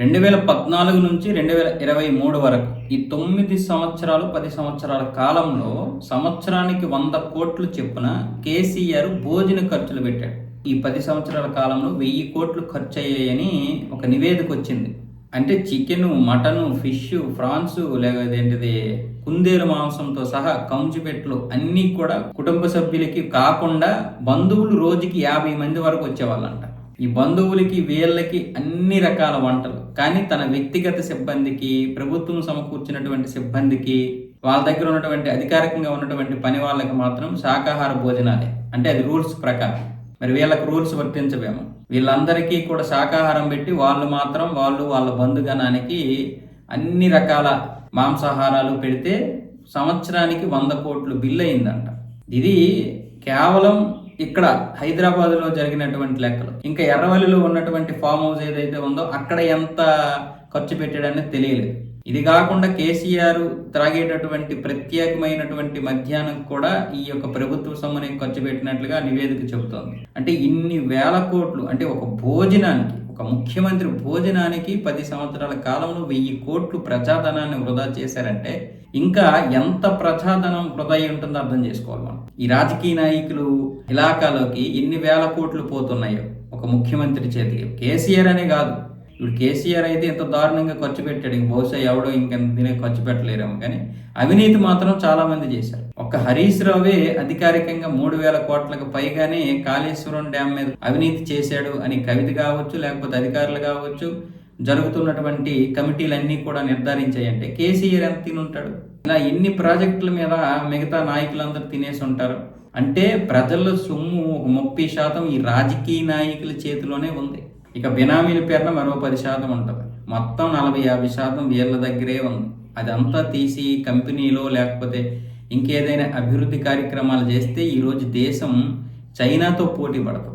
రెండు వేల పద్నాలుగు నుంచి రెండు వేల ఇరవై మూడు వరకు ఈ తొమ్మిది సంవత్సరాలు పది సంవత్సరాల కాలంలో సంవత్సరానికి వంద కోట్లు చెప్పున కేసీఆర్ భోజన ఖర్చులు పెట్టాడు. ఈ పది సంవత్సరాల కాలంలో వెయ్యి కోట్లు ఖర్చు అయ్యాయని ఒక నివేదిక వచ్చింది. అంటే చికెన్ మటను ఫిష్ ఫ్రాన్స్ లేకపోతే కుందేలు మాంసంతో సహా కంచుపెట్లు అన్నీ కూడా కుటుంబ సభ్యులకి కాకుండా బంధువులు రోజుకి యాభై మంది వరకు వచ్చేవాళ్ళంట. ఈ బంధువులకి వీళ్ళకి అన్ని రకాల వంటలు. కానీ తన వ్యక్తిగత సిబ్బందికి ప్రభుత్వం సమకూర్చినటువంటి సిబ్బందికి వాళ్ళ దగ్గర ఉన్నటువంటి అధికారికంగా ఉన్నటువంటి పని వాళ్ళకి మాత్రం శాకాహార భోజనాలే. అంటే అది రూల్స్ ప్రకారం. మరి వీళ్ళకి రూల్స్ వర్తించవేమో. వీళ్ళందరికీ కూడా శాకాహారం పెట్టి వాళ్ళు మాత్రం వాళ్ళు వాళ్ళ బంధుగణానికి అన్ని రకాల మాంసాహారాలు పెడితే సంవత్సరానికి వంద కోట్లు బిల్ అయిందంట. ఇది కేవలం ఇక్కడ హైదరాబాద్లో జరిగినటువంటి లెక్కలు. ఇంకా ఎర్రవల్లిలో ఉన్నటువంటి ఫామ్ హౌస్ ఏదైతే ఉందో అక్కడ ఎంత ఖర్చు పెట్టాడనేది తెలియలేదు. ఇది కాకుండా కేసీఆర్ త్రాగేటటువంటి ప్రత్యేకమైనటువంటి మధ్యాహ్నం కూడా ఈ యొక్క ప్రభుత్వ సొమ్ముని ఖర్చు పెట్టినట్లుగా నివేదిక చెబుతోంది. అంటే ఇన్ని వేల కోట్లు అంటే ఒక భోజనానికి ఒక ముఖ్యమంత్రి భోజనానికి పది సంవత్సరాల కాలంలో వెయ్యి కోట్లు ప్రజాధనాన్ని వృధా చేశారంటే ఇంకా ఎంత ప్రజాధనం వృధా అయి ఉంటుందో అర్థం చేసుకోవాలి మనం. ఈ రాజకీయ నాయకులు ఇలాకాలోకి ఎన్ని వేల కోట్లు పోతున్నాయో ఒక ముఖ్యమంత్రి చేతికి. కేసీఆర్ అనే కాదు. ఇప్పుడు కేసీఆర్ అయితే ఎంత దారుణంగా ఖర్చు పెట్టాడు. ఇంక బహుశా ఎవడో ఇంకా ఖర్చు పెట్టలేరేమో. కానీ అవినీతి మాత్రం చాలా మంది చేశారు. ఒక్క హరీష్ రావే అధికారికంగా మూడు వేల కోట్లకు పైగానే కాళేశ్వరం డ్యామ్ మీద అవినీతి చేశాడు అని కవిత కావచ్చు లేకపోతే అధికారులు కావచ్చు జరుగుతున్నటువంటి కమిటీలన్నీ కూడా నిర్ధారించాయంటే కేసీఆర్ ఎంత తినుంటాడు? ఇలా ఎన్ని ప్రాజెక్టుల మీద మిగతా నాయకులందరూ తినేసి ఉంటారు? అంటే ప్రజల సొమ్ము ఒక ముప్పై శాతం ఈ రాజకీయ నాయకుల చేతిలోనే ఉంది. ఇక బినామీల పేరున మరో పది శాతం ఉంటుంది. మొత్తం నలభై యాభై శాతం వీళ్ళ దగ్గరే ఉంది. అదంతా తీసి కంపెనీలో లేకపోతే ఇంకేదైనా అభివృద్ధి కార్యక్రమాలు చేస్తే ఈరోజు దేశం చైనాతో పోటీ పడతాం